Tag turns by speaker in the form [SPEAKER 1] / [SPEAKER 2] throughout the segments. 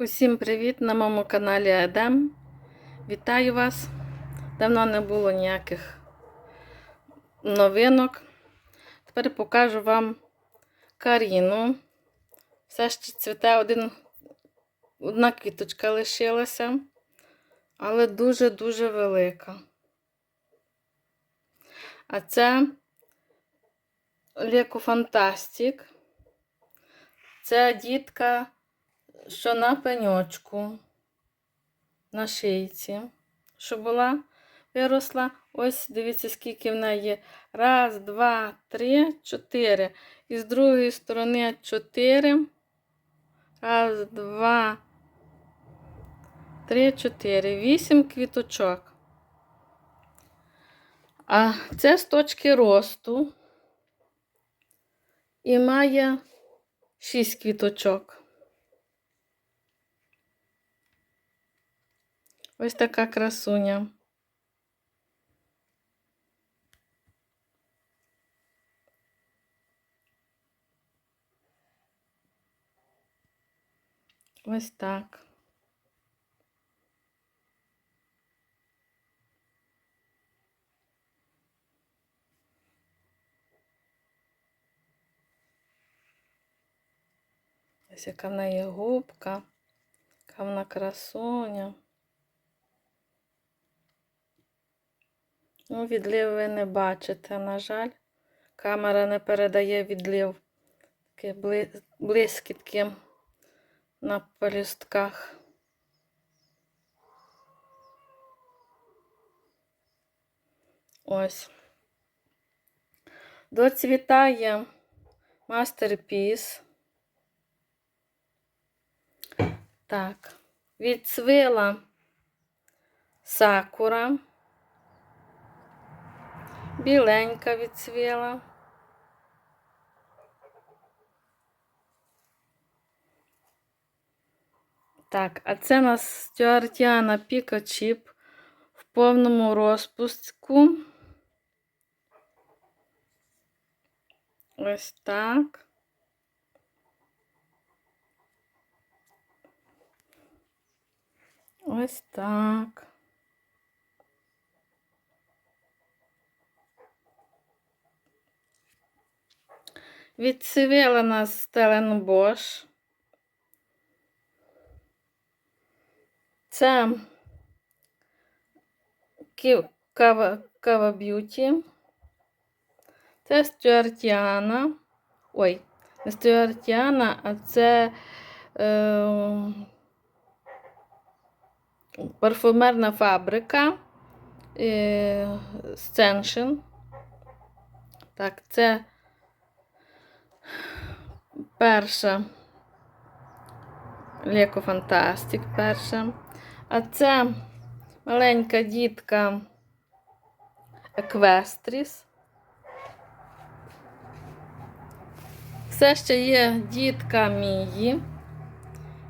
[SPEAKER 1] Усім привіт на моєму каналі Едем. Вітаю вас. Давно не було ніяких новинок. Тепер покажу вам Каріну. Все ще цвіте один, одна квіточка лишилася, але дуже-дуже велика. А це Леко Фантастик. Це дітка що на пеньочку, на шийці, що була, виросла. Ось дивіться, скільки в неї є. Раз, два, три, чотири. І з другої сторони чотири. Раз, два, три, чотири. Вісім квіточок. А це з точки росту. І має шість квіточок. Ось така красуня. Ось так. Ось яка в неї губка, яка вона красуня. Ну, відлив ви не бачите, на жаль. Камера не передає відлив. Такі блискітки на полістках. Ось. Доцвітає мастерпіс. Так, відцвила сакура. Біленька відцвіла. Так, а це у нас Стюартіана Пікачіп в повному розпуску. Ось так. Ось так. Відцвіла нас Стеленбош. Це Кава, Кава Б'юті. Це Стюартіана. Ой, не Стюартіана, а це е, парфумерна фабрика е, Сценшин. Так, це перша Леко Фантастик перша. А це маленька дітка Еквестріс. Все ще є дітка Мії.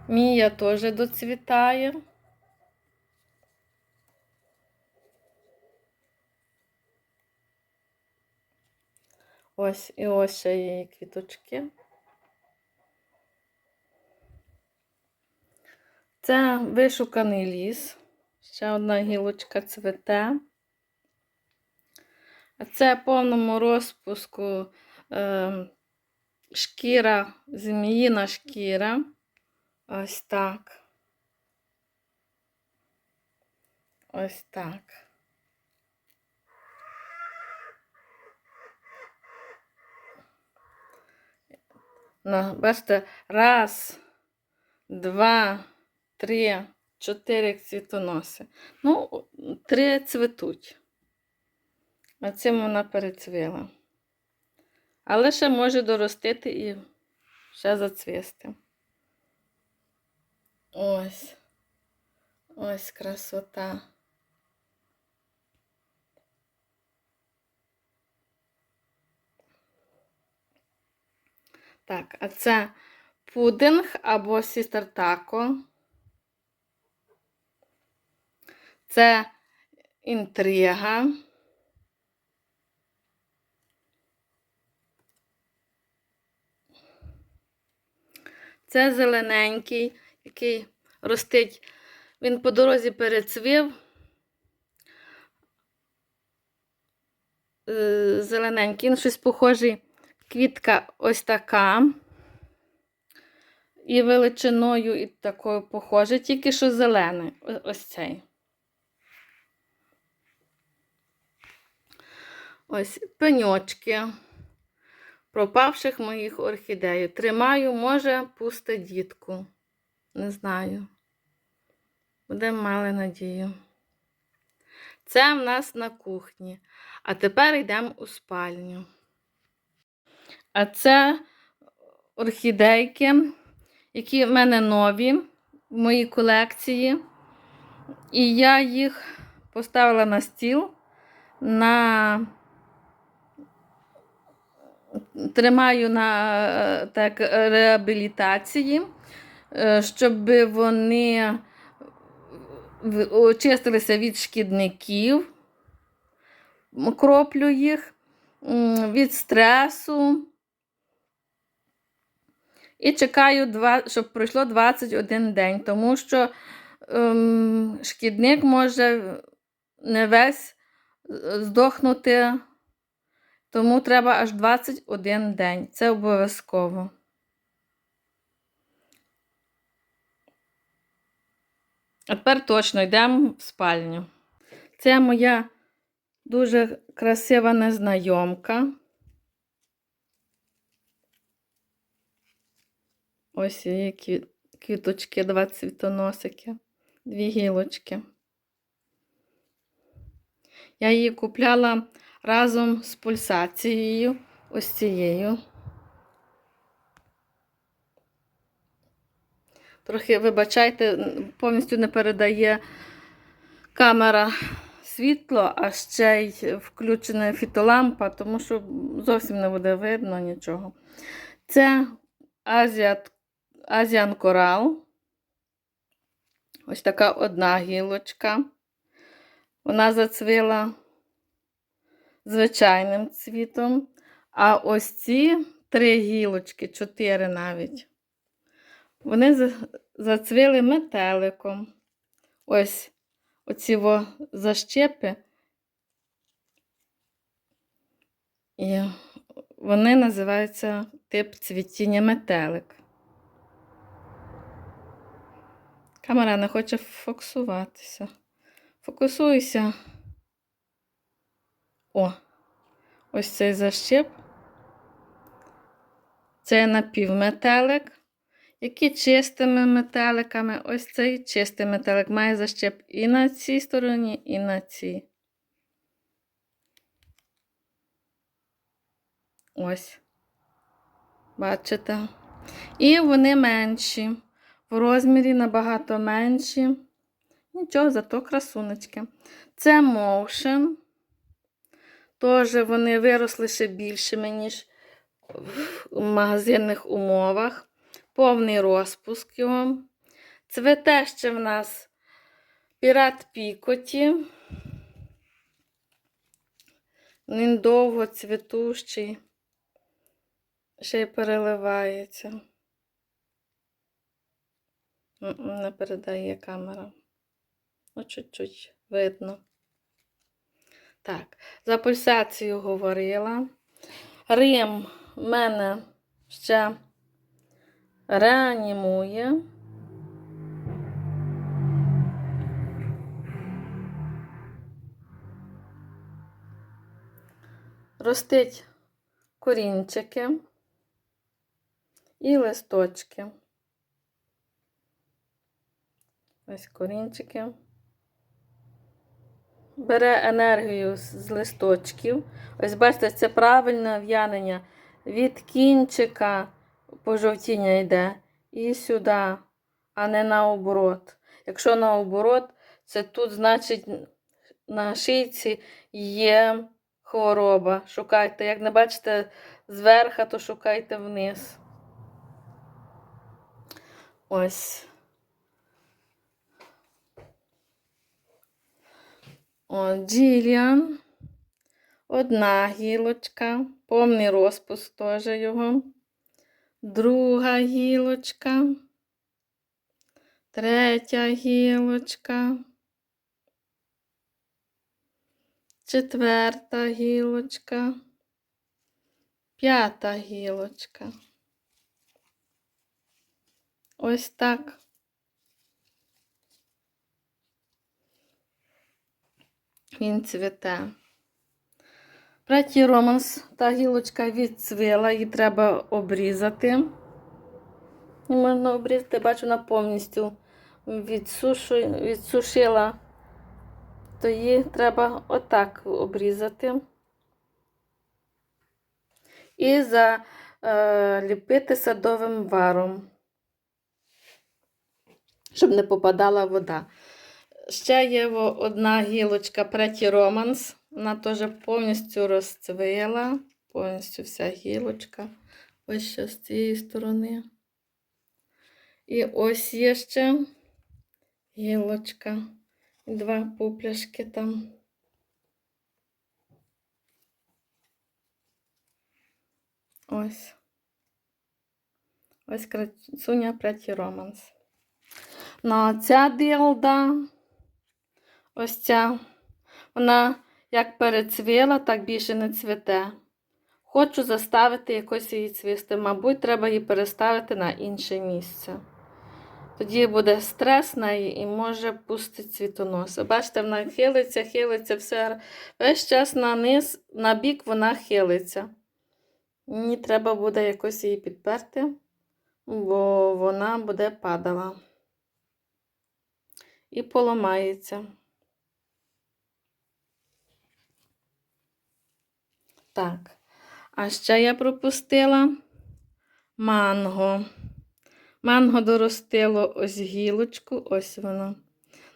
[SPEAKER 1] Мія теж доцвітає. Ось і ось ще є квіточки. Це вишуканий ліс. Ще одна гілочка цвете. А це повному розпуску е, шкіра, зміїна шкіра. Ось так. Ось так. Бачите, раз, два, три, чотири цвітоноси. Ну, три цвітуть. А цим вона перецвіла. Але ще може доростити і ще зацвісти. Ось. Ось красота. Так, а це пудинг або сістер тако. Це інтрига. Це зелененький, який ростить. Він по дорозі перецвів. Е, Зелененький, він щось похожий. Квітка ось така. І величиною, і такою похоже, тільки що зелений. Ось цей. Ось пеньочки пропавших моїх орхідей. Тримаю, може, пусте дітку. Не знаю. Будемо мали надію. Це в нас на кухні. А тепер йдемо у спальню. А це орхідейки, які в мене нові в моїй колекції. І я їх поставила на стіл на тримаю на так, реабілітації, е, щоб вони очистилися від шкідників, кроплю їх від стресу. І чекаю, два, щоб пройшло 21 день, тому що ем, шкідник може не весь е, здохнути, тому треба аж 21 день. Це обов'язково. А тепер точно йдемо в спальню. Це моя дуже красива незнайомка. Ось кві- квіточки, два цвітоносики, дві гілочки. Я її купляла разом з пульсацією, ось цією. Трохи, вибачайте, повністю не передає камера світло, а ще й включена фітолампа, тому що зовсім не буде видно нічого. Це Азіат, Азіан Корал. Ось така одна гілочка. Вона зацвіла звичайним цвітом. А ось ці три гілочки, чотири навіть. Вони за- зацвіли метеликом. Ось оці защепи. І вони називаються тип цвітіння метелик. Камера не хоче фокусуватися. Фокусуйся. О, ось цей защеп. Це напівметелик, які чистими метеликами. Ось цей чистий метелик має защеп і на цій стороні, і на цій. Ось. Бачите? І вони менші. В розмірі набагато менші. Нічого, зато красунечки. Це Motion. Теж вони виросли ще більшими, ніж в магазинних умовах. Повний розпуск його. Цвете ще в нас пірат Пікоті. Він довго цвітущий. Ще й переливається. Не передає камера. Ну, чуть-чуть видно. Так, за пульсацію говорила. Рим мене ще реанімує. Ростить корінчики і листочки. Ось корінчики. Бере енергію з листочків. Ось бачите, це правильне в'янення. Від кінчика пожовтіння йде і сюди, а не наоборот. Якщо наоборот, це тут, значить, на шийці є хвороба. Шукайте. Як не бачите зверху, то шукайте вниз. Ось. О, Джіліан. Одна гілочка, повний розпуск теж його. Друга гілочка. Третя гілочка. Четверта гілочка. П'ята гілочка. Ось так. Він цвіте. Третій романс, та гілочка відцвіла, її треба обрізати. Можна обрізати, бачу, вона повністю відсушила, то її треба отак обрізати. І заліпити садовим варом, щоб не попадала вода. Ще є одна гілочка Преті Романс. Вона теж повністю розцвіла, повністю вся гілочка. Ось ще з цієї сторони. І ось є ще гілочка. І два пупляшки там. Ось. Ось красуня Преті Романс. Ну, а ця дилда, ось ця, вона як перецвіла, так більше не цвіте. Хочу заставити якось її цвісти. Мабуть, треба її переставити на інше місце. Тоді буде стрес на її і може пустити цвітоноси. Бачите, вона хилиться, хилиться, все. Весь час на низ, на бік вона хилиться. Мені треба буде якось її підперти, бо вона буде падала і поламається. Так, а ще я пропустила манго. Манго доростило ось гілочку, ось воно.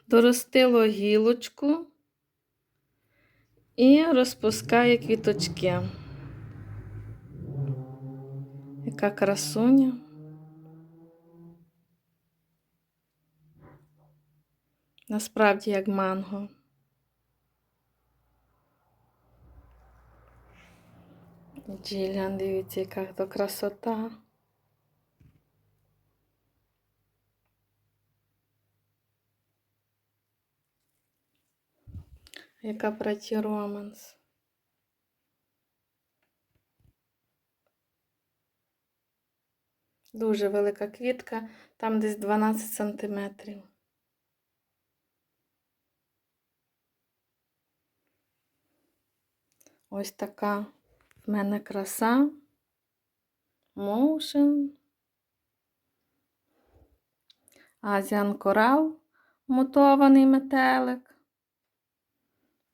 [SPEAKER 1] Доростило гілочку і розпускає квіточки. Яка красуня. Насправді як манго. Джіліан, дивіться, яка то красота. Яка праті романс. Дуже велика квітка, там десь 12 сантиметрів. Ось така в мене краса. Motion. Азіан корал, мутований метелик.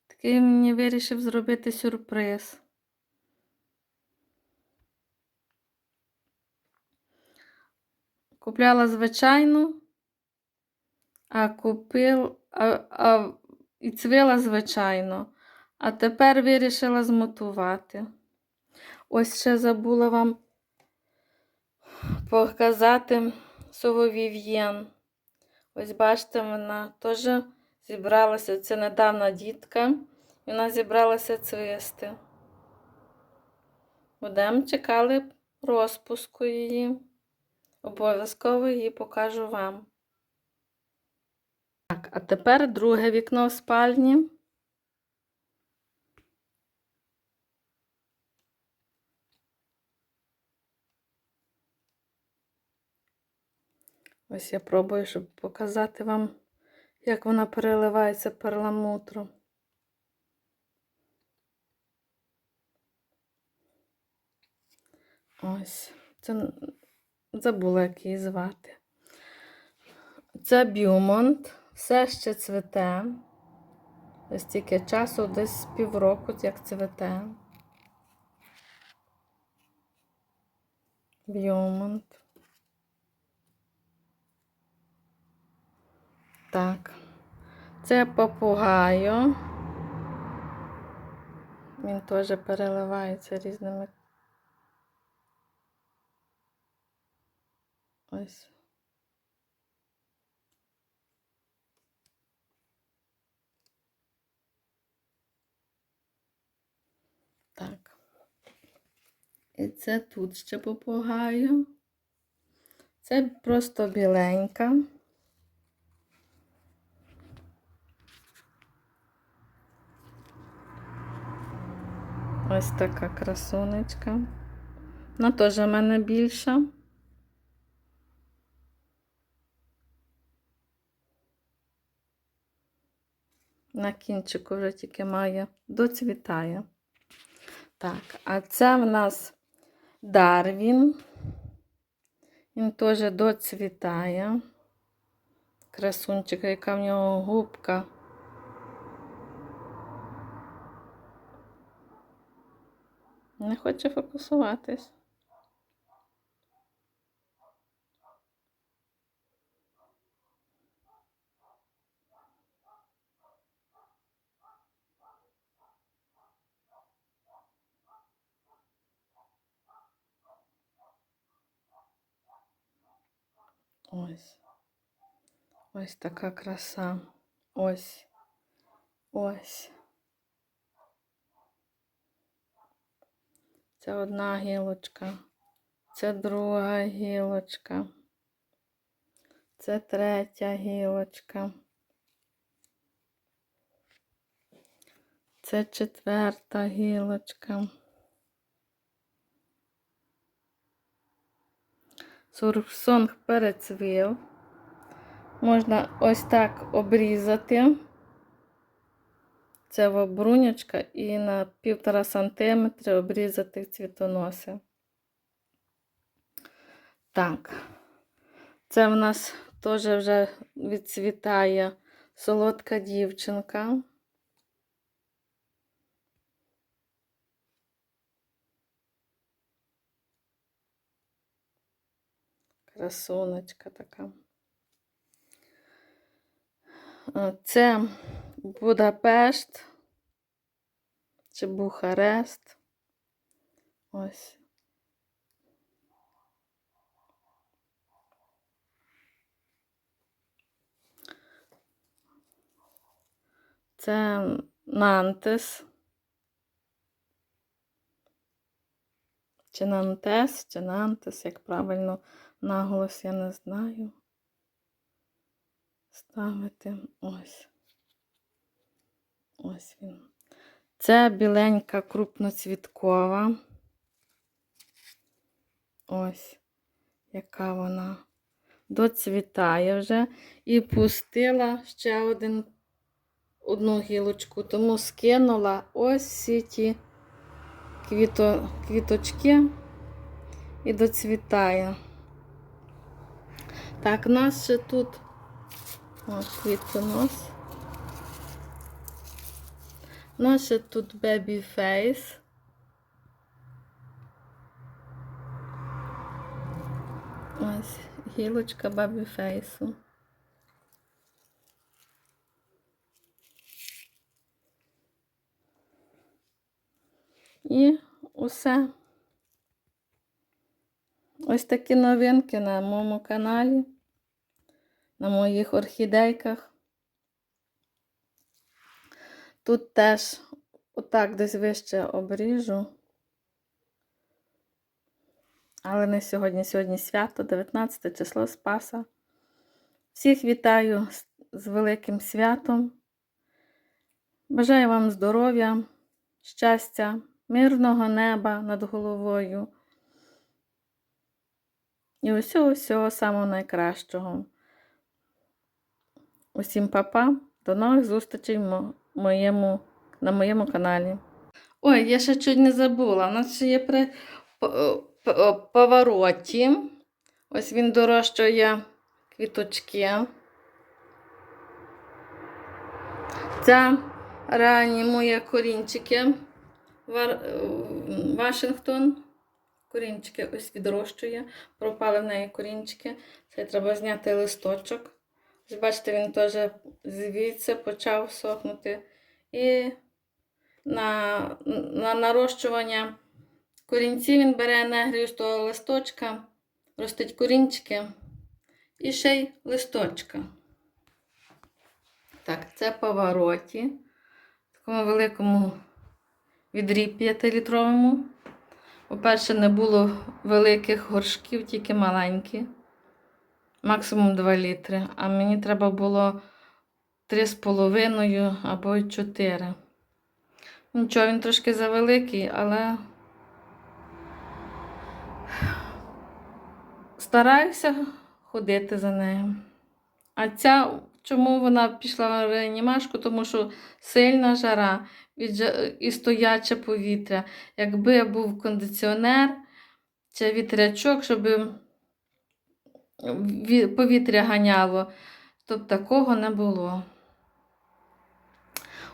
[SPEAKER 1] Такий мені вирішив зробити сюрприз. Купляла звичайну, а купив а, а, і цвіла звичайно. А тепер вирішила змотувати. Ось ще забула вам показати сововів'єн. Ось бачите, вона теж зібралася. Це недавна дітка, і вона зібралася цвісти. Будемо чекали розпуску її. Обов'язково її покажу вам. Так, а тепер друге вікно в спальні. Ось я пробую, щоб показати вам, як вона переливається перламутром. Ось, це забула, як її звати. Це Бюмонт, все ще цвете. Ось тільки часу, десь півроку, як цвете. Бюмонт. Так. Це попугайо. Він теж переливається різними. Ось. Так. І це тут ще попугаю. Це просто біленька. Ось така красунечка. Вона теж в мене більша. На кінчику вже тільки має, доцвітає. Так, а це в нас Дарвін. Він теж доцвітає. Красунчик, яка в нього губка. Не хоче фокусуватись. Ось. Ось така краса. Ось. Ось. Це одна гілочка. Це друга гілочка. Це третя гілочка. Це четверта гілочка. Сурсонг перецвів. Можна ось так обрізати. Це обрунячка і на півтора сантиметри обрізати цвітоноси. Так, це в нас теж вже відцвітає солодка дівчинка. Красуночка така. Е, Це Будапешт чи Бухарест. Ось. Це Нантес. Чи Нантес, чи Нантес, як правильно наголос, я не знаю. Ставити ось. Ось він. Це біленька крупноцвіткова. Ось, яка вона доцвітає вже. І пустила ще один, одну гілочку, тому скинула ось всі ті квіто, квіточки і доцвітає. Так, у нас ще тут о, квітонос. У нас ще тут Baby Face. Ось гілочка Baby Face. І усе. Ось такі новинки на моєму каналі, на моїх орхідейках. Тут теж отак десь вище обріжу. Але не сьогодні. Сьогодні свято, 19 число Спаса. Всіх вітаю з, великим святом. Бажаю вам здоров'я, щастя, мирного неба над головою. І усього всього самого найкращого. Усім папа, до нових зустрічей моєму, на моєму каналі. Ой, я ще чуть не забула. У нас ще є при повороті. Ось він дорощує квіточки. Це реанімує корінчики. Вар... Вашингтон. Корінчики ось відрощує. Пропали в неї корінчики. Це треба зняти листочок. Бачите, він теж звідси почав сохнути. І на, на нарощування корінців він бере енергію з того листочка, ростить корінчики і ще й листочка. Так, це повороті. В такому великому відрі 5-літровому. По-перше, не було великих горшків, тільки маленькі. Максимум 2 літри. А мені треба було 3,5 або й 4. Нічого, він трошки завеликий, але стараюся ходити за нею. А ця, чому вона пішла в реанімашку? Тому що сильна жара і стояче повітря. Якби був кондиціонер чи вітрячок, щоб повітря ганяло, б такого не було.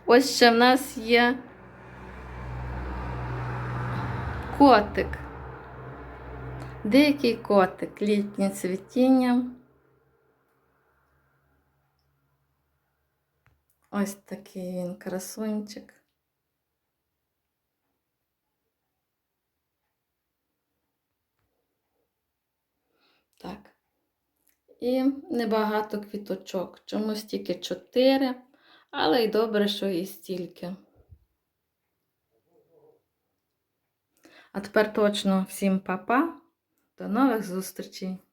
[SPEAKER 1] Ось ще в нас є котик. Деякий котик, літнє цвітіння. Ось такий він красунчик. Так. І небагато квіточок. Чомусь тільки чотири, але й добре, що і стільки. А тепер точно всім па-па. До нових зустрічей!